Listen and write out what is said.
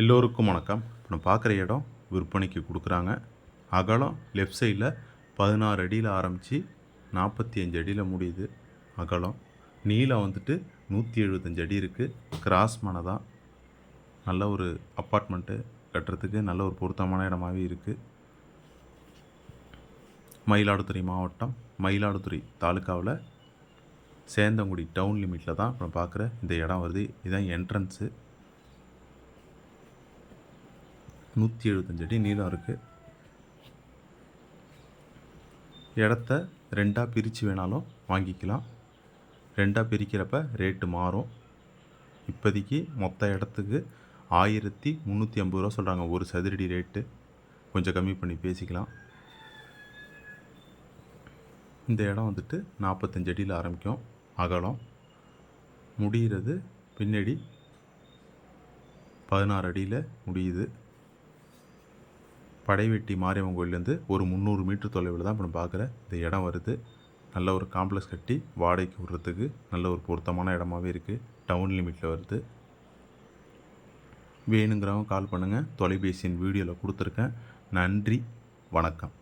எல்லோருக்கும் வணக்கம். இப்போ நம்ம பார்க்குற இடம் விற்பனைக்கு கொடுக்குறாங்க. அகலம் லெஃப்ட் சைடில் பதினாறு அடியில் ஆரம்பித்து நாற்பத்தி அஞ்சு அடியில் முடியுது அகலம். நீளம் வந்துட்டு நூற்றி எழுபத்தஞ்சு அடி இருக்குது கிராஸ் மனை தான். நல்ல ஒரு அப்பார்ட்மெண்ட்டு கட்டுறதுக்கு நல்ல ஒரு பொருத்தமான இடமாவே இருக்குது மயிலாடுதுறை மாவட்டம் மயிலாடுதுறை தாலுக்காவில் சேந்தங்குடி டவுன் லிமிட்டில் தான் நம்ம பார்க்குற இந்த இடம் வருது. இதுதான் என்ட்ரன்ஸு நூற்றி எழுபத்தஞ்சு அடி நீளம் இருக்குது இடத்த ரெண்டாக பிரித்து வேணாலும் வாங்கிக்கலாம். ரெண்டாக பிரிக்கிறப்ப ரேட்டு மாறும். இப்போதைக்கு மொத்த இடத்துக்கு ஆயிரத்தி முந்நூற்றி ஐம்பது ரூபா சொல்கிறாங்க ஒரு சதுரடி ரேட்டு. கொஞ்சம் கம்மி பண்ணி பேசிக்கலாம். இந்த இடம் வந்துட்டு நாற்பத்தஞ்சு அடியில் ஆரம்பிக்கும். அகலம். முடிகிறது பின்னாடி பதினாறு அடியில் முடியுது. படைவெட்டி மாரியம்மன் கோயிலேருந்து ஒரு முந்நூறு மீட்டர் தொலைவில் தான் இப்போ நம்ம பார்க்குற இந்த இடம் வருது. நல்ல ஒரு காம்ப்ளெக்ஸ் கட்டி வாடகைக்கு விடுறதுக்கு நல்ல ஒரு பொருத்தமான இடமாவே இருக்குது டவுன் லிமிட்டில் வருது. வேணுங்கிறவங்க கால் பண்ணுங்கள் தொலைபேசியின் வீடியோவில் கொடுத்துருக்கேன். நன்றி. வணக்கம்.